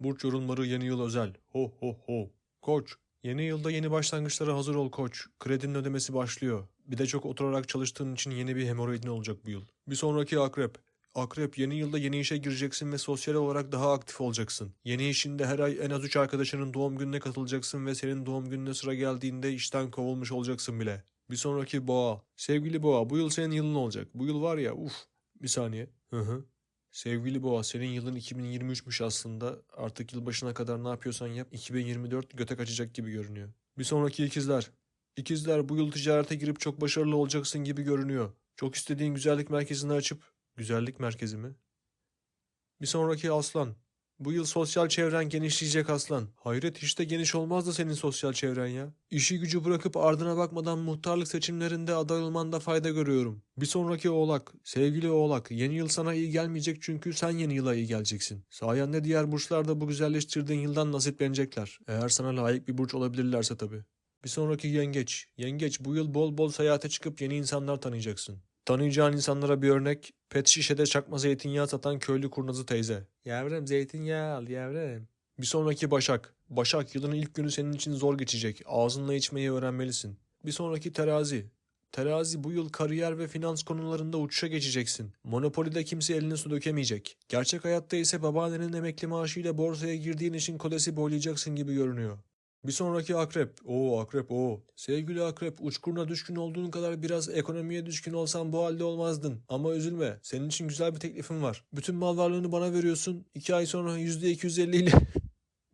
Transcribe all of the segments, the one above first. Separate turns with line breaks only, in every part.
Burç yorumları yeni yıl özel. Ho ho ho. Koç. Yeni yılda yeni başlangıçlara hazır ol koç. Kredinin ödemesi başlıyor. Bir de çok oturarak çalıştığın için yeni bir hemoroidin olacak bu yıl. Bir sonraki akrep. Akrep yeni yılda yeni işe gireceksin ve sosyal olarak daha aktif olacaksın. Yeni işinde her ay en az 3 arkadaşının doğum gününe katılacaksın ve senin doğum gününe sıra geldiğinde işten kovulmuş olacaksın bile. Bir sonraki boğa. Sevgili boğa bu yıl senin yılın olacak. Bu yıl var ya uf. Bir saniye. Hı hı. Sevgili Boğa senin yılın 2023'müş aslında. Artık yılbaşına kadar ne yapıyorsan yap 2024 göte kaçacak gibi görünüyor. Bir sonraki ikizler. İkizler bu yıl ticarete girip çok başarılı olacaksın gibi görünüyor. Çok istediğin güzellik merkezini açıp güzellik merkezi mi? Bir sonraki aslan. Bu yıl sosyal çevren genişleyecek aslan. Hayret hiç de geniş olmazdı senin sosyal çevren ya. İşi gücü bırakıp ardına bakmadan muhtarlık seçimlerinde aday olmanda fayda görüyorum. Bir sonraki oğlak. Sevgili oğlak yeni yıl sana iyi gelmeyecek çünkü sen yeni yıla iyi geleceksin. Sayende diğer burçlar da bu güzelleştirdiğin yıldan nasiplenecekler. Eğer sana layık bir burç olabilirlerse tabii. Bir sonraki yengeç. Yengeç bu yıl bol bol seyahate çıkıp yeni insanlar tanıyacaksın. Tanıyacağın insanlara bir örnek pet şişede çakma zeytinyağı satan köylü kurnazı teyze. Yavrum zeytinyağı al yavrum. Bir sonraki Başak. Başak yılın ilk günü senin için zor geçecek. Ağzınla içmeyi öğrenmelisin. Bir sonraki terazi. Terazi bu yıl kariyer ve finans konularında uçuşa geçeceksin. Monopoly'de kimse eline su dökemeyecek. Gerçek hayatta ise babaannenin emekli maaşıyla borsaya girdiğin için kodesi boylayacaksın gibi görünüyor. Bir sonraki akrep. Oo akrep o. Sevgili akrep uçkuruna düşkün olduğun kadar biraz ekonomiye düşkün olsan bu halde olmazdın. Ama üzülme. Senin için güzel bir teklifim var. Bütün mal varlığını bana veriyorsun. İki ay sonra %250 ile...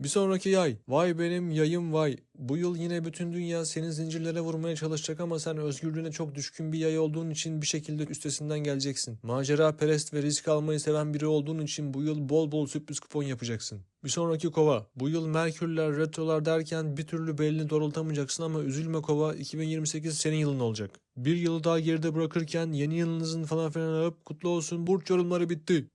Bir sonraki yay. Vay benim yayım vay. Bu yıl yine bütün dünya seni zincirlere vurmaya çalışacak ama sen özgürlüğüne çok düşkün bir yay olduğun için bir şekilde üstesinden geleceksin. Macera perest ve risk almayı seven biri olduğun için bu yıl bol bol sürpriz kupon yapacaksın. Bir sonraki kova. Bu yıl Merkürler, retrolar derken bir türlü belini doğrultamayacaksın ama üzülme kova 2028 senin yılın olacak. Bir yılı daha geride bırakırken yeni yılınızın falan filan alıp kutlu olsun burç yorumları bitti.